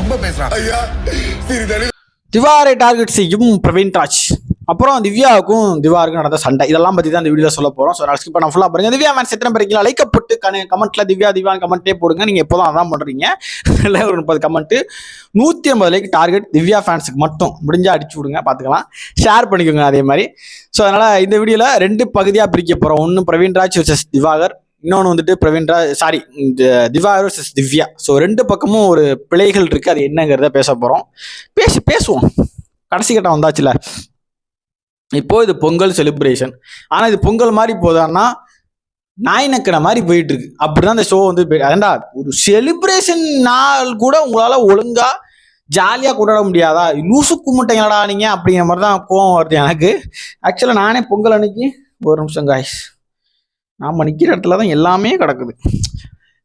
ரொம்ப பேசுறான். ஐயா சிறிதளவு திவாரை டார்கெட் செய்யும் பிரவீன் ராஜ். அப்புறம் திவ்யாவுக்கும் திவாருக்கும் நடந்த சண்டை. இதெல்லாம் பத்தி தான் இந்த வீடியோ சொல்ல போறோம். ஸோ நான் ஸ்கிப் பண்ண ஃபுல்லாக பாருங்க. திவ்யா மேன் எத்தனை பேருக்கீங்களா லைக் போட்டு கமெண்ட்ல திவ்யா திவ்யான் கமெண்ட்டே போடுங்க. நீங்க எப்போதும் அதான் பண்றீங்க. இல்லை ஒரு முப்பது கமெண்ட் நூத்தி ஐம்பது லைக் டார்கெட் திவ்யா ஃபேன்ஸுக்கு மட்டும். முடிஞ்சா அடிச்சு விடுங்க பார்த்துக்கலாம். ஷேர் பண்ணிக்கோங்க அதே மாதிரி. ஸோ அதனால இந்த வீடியோல ரெண்டு பகுதியாக பிரிக்க போறோம். ஒன்று பிரவீன் ராஜ் vs திவாகர். இன்னொன்று வந்துட்டு பிரவீன்ரா sorry sorry Diva versus Divya. So ரெண்டு பக்கமும் ஒரு பிழைகள் இருக்குது அது என்னங்கிறத பேச போகிறோம் பேசி பேசுவோம். கடைசி கட்டம் வந்தாச்சுல. இப்போ இது பொங்கல் செலிப்ரேஷன் ஆனால் இது பொங்கல் மாதிரி போதான்னா நாய் மாதிரி போயிட்டு இருக்கு அப்படிதான் இந்த ஷோ வந்து போய்- ஒரு செலிப்ரேஷன் நாள் கூட உங்களால ஒழுங்கா ஜாலியா கொண்டாட முடியாதா? லூசு கும்பிட்டீங்களடா நீங்க? அப்படிங்கிற மாதிரி தான் கோவம் வருது எனக்கு. ஆக்சுவலா நானே பொங்கல் அன்னைக்கு ஒரு நிமிஷம் காய்ஸ் நாம் நிற்கிற இடத்துல தான் எல்லாமே கிடக்குது.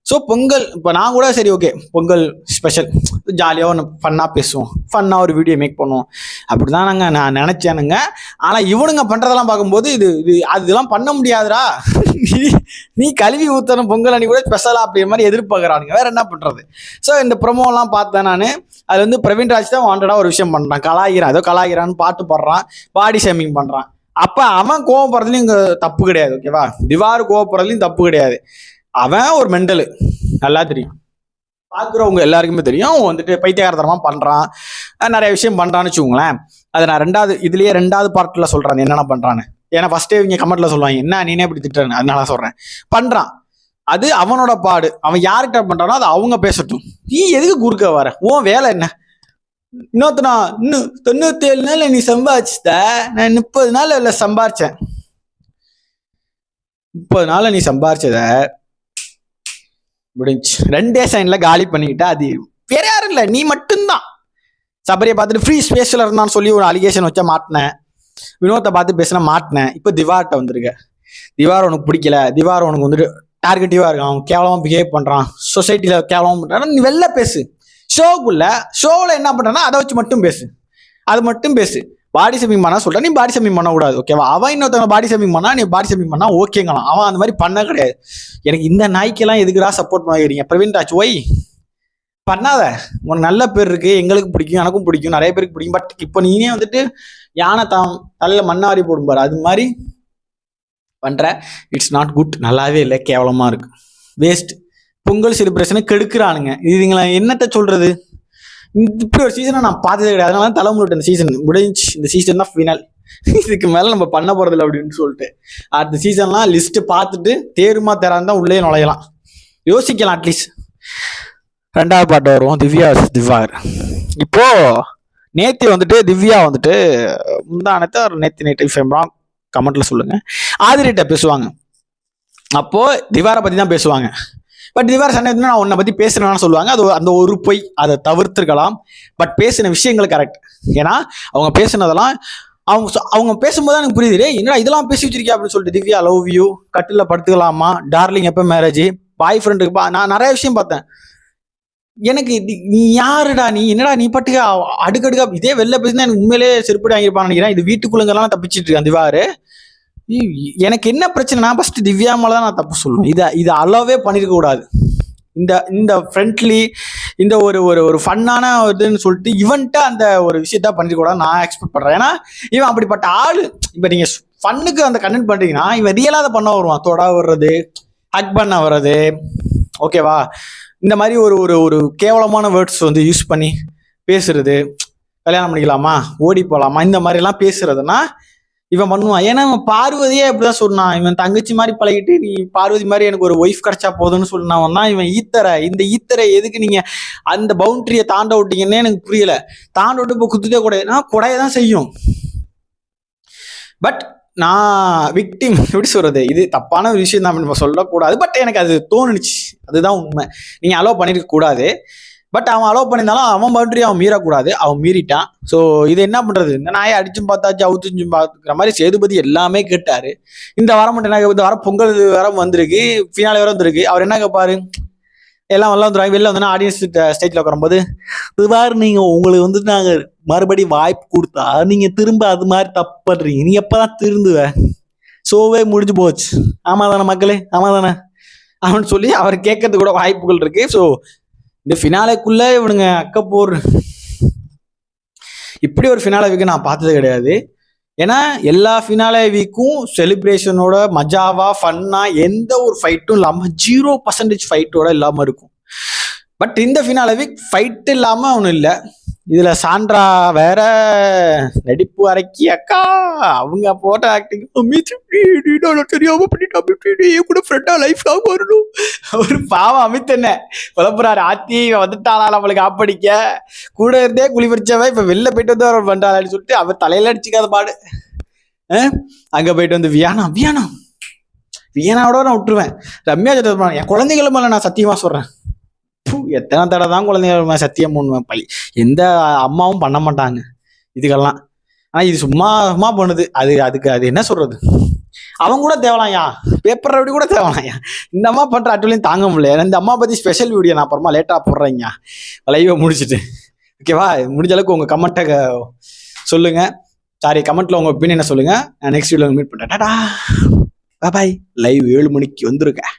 ஸோ பொங்கல் இப்போ நான் கூட சரி ஓகே பொங்கல் ஸ்பெஷல் ஜாலியாக ஒன்று ஃபன்னாக பேசுவோம். ஃபன்னாக ஒரு வீடியோ மேக் பண்ணுவோம். அப்படி தான் நாங்கள் நான் நினச்சேனுங்க. ஆனால் இவனுங்க பண்ணுறதெல்லாம் பார்க்கும்போது இது இது அதெல்லாம் பண்ண முடியாதுடா. நீ- நீ கழுவி ஊற்றணும் பொங்கல் அன்னைக்கு கூட ஸ்பெஷலாக அப்படிங்கிற மாதிரி எதிர்பார்க்குறானுங்க. வேறு என்ன பண்ணுறது ஸோ இந்த ப்ரொமோலாம் பார்த்தேன் நான். அது வந்து பிரவீன் ராஜ் தான் வாண்டடாக ஒரு விஷயம் பண்ணுறான் கலாயிரான் ஏதோ கலாயிரான்னு பாட்டு பாடுறான். பாடி ஷேமிங் பண்ணுறான் அப்போ அவன் கோவப்படுறதுலையும் இங்கே தப்பு கிடையாது ஓகேவா திவார் கோவப்படுறதுலயும் தப்பு கிடையாது. அவன் ஒரு மெண்டலு. நல்லா தெரியும். பார்க்குறவங்க எல்லாருக்குமே தெரியும். அவன் வந்துட்டு பைத்தியகாரத்தனமா பண்றான். நிறைய விஷயம் பண்றான்னு வச்சுக்கோங்களேன். அதை நான் ரெண்டாவது இதுலயே ரெண்டாவது பார்ட்ல சொல்றேன். என்னென்ன பண்றான்னு. ஏன்னா ஃபர்ஸ்டே இவங்க கமெண்ட்ல சொல்லுவாங்க என்ன நீனே இப்படி திட்டுறேன்னு. அதனால சொல்றேன். பண்றான். அது அவனோட பாடு. அவன் யார்கிட்ட பண்றானோ அது அவங்க பேசட்டும். நீ எதுக்கு குறுக்க வர? உன் வேலை என்ன? இன்னொருத்தனா இன்னும் தொண்ணூத்தி ஏழு நாள் நீ சம்பாதிச்சுட்ட நான் முப்பது நாள் இல்லை சம்பாரிச்சேன். முப்பது நாள் நீ சம்பாரிச்சத முடிஞ்சு ரெண்டே சைன்ல காலி பண்ணிக்கிட்டா அது வேற யாரும் இல்லை நீ மட்டும்தான். சபரியை பார்த்துட்டு ஃப்ரீ ஸ்பேஸ்ல இருந்தான்னு சொல்லி ஒரு அலிகேஷன் வச்சா மாட்டினேன் வினோத்தை பார்த்து பேசினா மாட்டினேன் இப்போ திவார்கிட்ட வந்திருக்க. திவார் உனக்கு பிடிக்கல. திவார் உனக்கு வந்துட்டு டார்கெட்டிவா இருக்கான். அவன் கேவலமா பிஹேவ் பண்றான். சொசைட்டில கேவலமா பண்றான். நீ வெளில பேசு. ஷோக்குள்ள ஷோவில் என்ன பண்ணுறேன்னா அதை வச்சு மட்டும் பேசு. அது மட்டும் பேசு. பாடி ஷேமிங் பண்ணா சொல்ற நீ பாடி ஷேமிங் பண்ணக்கூடாது ஓகேவா அவன் இன்னொருத்தவங்க பாடி ஷேமிங் பண்ணா நீ பாடி ஷேமிங் பண்ணா ஓகேங்களாம் அவன் அந்த மாதிரி பண்ண கிடையாது. எனக்கு இந்த நாய்க்கெல்லாம் எதுக்குடா சப்போர்ட் பண்ணிக்கிறீங்க பிரவீன் ராஜ் ஒய் பண்ணாத. உனக்கு நல்ல பேர் இருக்கு எங்களுக்கு பிடிக்கும் எனக்கும் பிடிக்கும் நிறைய பேருக்கு பிடிக்கும். பட் இப்போ நீனே வந்துட்டு யானை தான் தலையில் மண்ணாரி போடும் பாரு. அது மாதிரி பண்ணுற இட்ஸ் நாட் குட் நல்லாவே இல்லை. கேவலமாக இருக்கு. வேஸ்ட் பொங்கல் செலிப்ரேஷனை கெடுக்கிறானுங்க. இதுங்களை என்னத்த சொல்றது? இப்படி ஒரு சீசனை நான் பார்த்ததே கிடையாது. அதனால தலை இந்த சீசன் முடிஞ்சு இந்த சீசன் தான் ஃபினால் இதுக்கு மேல நம்ம பண்ண போறதில்ல அப்படின்னு சொல்லிட்டு. அடுத்த சீசன்லாம் லிஸ்ட் பார்த்துட்டு தேருமா தேரான்னு தான் உள்ளே நுழையலாம். யோசிக்கலாம் அட்லீஸ்ட் ரெண்டாவது பாட்டு வருவோம். திவ்யா திவ்யார் இப்போ நேத்தி வந்துட்டு திவ்யா வந்துட்டு முந்தானத்தை ஒரு நேத்தி நேற்று ஃபேம்லாம் கமெண்ட்ல சொல்லுங்க. ஆதிரிட்ட பேசுவாங்க. அப்போ திவாரை பத்தி தான் பேசுவாங்க. பட் திவார சண்டை வந்து நான் உன்னை பத்தி பேசுறேன்னு சொல்லுவாங்க. அது அந்த ஒரு பொய். அதை தவிர்த்துருக்கலாம். பட் பேசின விஷயங்கள் கரெக்ட் ஏன்னா அவங்க பேசுனதெல்லாம் அவங்க சொ- அவங்க பேசும்போது எனக்கு புரியுது. என்னடா இதெல்லாம் பேசி வச்சிருக்கியா? அப்படின்னு சொல்லிட்டு திவ்யா லவ் யூ கட்டில் படுத்துக்கலாமா? டார்லிங் எப்போ மேரேஜ் பாய் ஃப்ரெண்டுக்கு பா நான் நிறைய விஷயம் பார்த்தேன். எனக்கு நீ யாருடா? நீ என்னடா நீ பாட்டுக்கு அ- அடுக்கடுக்கா இதே வெளில பேசினா எனக்கு உண்மையிலே செருப்படி வாங்கியிருப்பான்னு நினைக்கிறேன். இது வீட்டுக்குள்ளங்கெல்லாம் தப்பிச்சிட்டு இருக்கேன். திவாரு. எனக்கு என்ன பிரச்சனைனா ஃபர்ஸ்ட் திவ்யா மேலே தான் நான் தப்பு சொல்லுவேன். இதை இதை அலோவே பண்ணிருக்க கூடாது. இந்த இந்த ஃப்ரெண்ட்லி இந்த ஒரு ஒரு ஒரு ஃபன்னான இதுன்னு சொல்லிட்டு இவன்ட்டு அந்த ஒரு விஷயத்த பண்ணிருக்கூடாது நான் எக்ஸ்பெக்ட் பண்றேன். ஏன்னா இவன் அப்படிப்பட்ட ஆள். இப்போ நீங்க ஃபன்னுக்கு அந்த கண்டென்ட் பண்றீங்கன்னா இவன் ரியலாக அதை பண்ண வருவான். தொட வர்றது ஹக் பண்ண வர்றது. ஓகேவா இந்த மாதிரி ஒரு ஒரு ஒரு கேவலமான வேர்ட்ஸ் வந்து யூஸ் பண்ணி பேசுறது. கல்யாணம் பண்ணிக்கலாமா? ஓடி போகலாமா இந்த மாதிரிலாம் பேசுறதுன்னா இவன் பண்ணுவான். ஏன்னா இவன் பார்வதியே அப்படிதான் சொன்னான். இவன் தங்கச்சி மாதிரி பழகிட்டு நீ பார்வதி மாதிரி எனக்கு ஒரு ஒய்ஃப் கிடைச்சா போதும்னு சொன்னான் தான் இவன் ஈத்தரை. இந்த ஈத்தரை எதுக்கு நீங்க அந்த பவுண்டரியை தாண்ட விட்டீங்கன்னே எனக்கு புரியல. தாண்ட விட்டு இப்போ குத்துதே கூட. நான் தான் செய்யும். பட் நான் விக்டிம் எப்படி சொல்றது? இது தப்பான ஒரு விஷயம் தான். நம்ம சொல்லக்கூடாது. பட் எனக்கு அது தோணுச்சு. அதுதான் உண்மை. நீங்க அலோவ் பண்ணிருக்க கூடாது. பட் அவன் அலோவ் பண்ணியிருந்தாலும் அவன் பவுண்டரி அவன் மீறக்கூடாது. அவன் மீறிட்டான். ஸோ இது என்ன பண்ணுறது இந்த நாயை அடிச்சும் பார்த்தாச்சு அவுத்துச்சும் பார்த்துக்கிற மாதிரி சேதுபதி எல்லாமே கேட்டாரு. இந்த வாரம் மட்டும் என்ன இந்த வாரம் பொங்கல் வாரம் வந்திருக்கு ஃபினாலே வர வந்திருக்கு. அவர் என்ன கேட்பாரு? எல்லாம் வெளில வந்துடுவாங்க வெளில வந்தோன்னா ஆடியன்ஸ் ஸ்டேஜில் uh, உட்காரும்போது இதுவாரு நீங்கள் உங்களுக்கு வந்து நாங்கள் மறுபடியும் வாய்ப்பு கொடுத்தா நீங்கள் திரும்ப அது மாதிரி தப்பு நீ நீ எப்பதான் திருந்துவ? ஷோவே முடிஞ்சு போச்சு. ஆமாம் தானே மக்களே? ஆமா தானே? அவன் சொல்லி அவர் கேட்கறது கூட வாய்ப்புகள் இருக்கு. ஸோ இந்த ஃபினாலேக்குள்ளே இவனுங்க அக்கப்போர் இப்படி ஒரு ஃபினாலே வீக்கு நான் பார்த்தது கிடையாது. ஏன்னா எல்லா ஃபினாலே வீக்கும் செலிப்ரேஷனோட மஜாவா ஃபன்னா எந்த ஒரு ஃபைட்டும் இல்லாமல் ஜீரோ பர்சன்டேஜ் ஃபைட்டோட இல்லாமல் இருக்கும். பட் இந்த ஃபினாலே வீக் ஃபைட் இல்லாமல் ஒன்றும் இல்லை. இதில் சாண்ட்ரா வேற நடிப்பு அரைக்கி அக்கா அவங்க போட்ட ஆக்டிங் தெரியாம பண்ணிட்டு கூட ஃப்ரெண்டா லைஃப் லாங் வரணும். ஒரு பாவம் அமித் என்ன புலப்புறாரு ஆத்தி இவன் வந்துட்டாளா நம்மளுக்கு ஆப்படிக்க. கூட இருந்தே குழி பறிச்சவன் இப்போ வெளில போயிட்டு வந்து அவர் பண்ணுறாள்னு சொல்லிட்டு அவர் தலையில அடிச்சுக்காத பாடு. அங்கே போயிட்டு வந்து வியானா வியானா வியானாவோட நான் விட்டுருவேன். ரம்யா சட்டர்ஜி என் குழந்தைகளும் மேல நான் சத்தியமாக சொல்கிறேன் எத்தனை தடவை தான் குழந்தைங்க சத்தியம் பண்ணுவேன் பை. எந்த அம்மாவும் பண்ண மாட்டாங்க. இதுக்கெல்லாம். ஆனால் இது சும்மா சும்மா பண்ணுது. அது அதுக்கு அது என்ன சொல்றது? அவன் கூட தேவலாம்யா. பேப்பர் அப்படி கூட தேவலாம்யா. இந்த அம்மா பண்ணுற அட்டுலையும் தாங்க முடியல. இந்த அம்மா பற்றி ஸ்பெஷல் வீடியோ நான் அப்புறமா லேட்டாக போடுறேங்க லைவை முடிச்சுட்டு. ஓகேவா முடிஞ்ச அளவுக்கு உங்கள் கமெண்ட்டை சொல்லுங்கள் சாரி கமெண்ட்டில் உங்கள் ஒப்பீனியனை சொல்லுங்கள் நான் நெக்ஸ்ட் வீடியோவில் மீட் பண்ணுறேன் டாடா. பாய் லைவ் ஏழு மணிக்கு வந்துருக்கேன்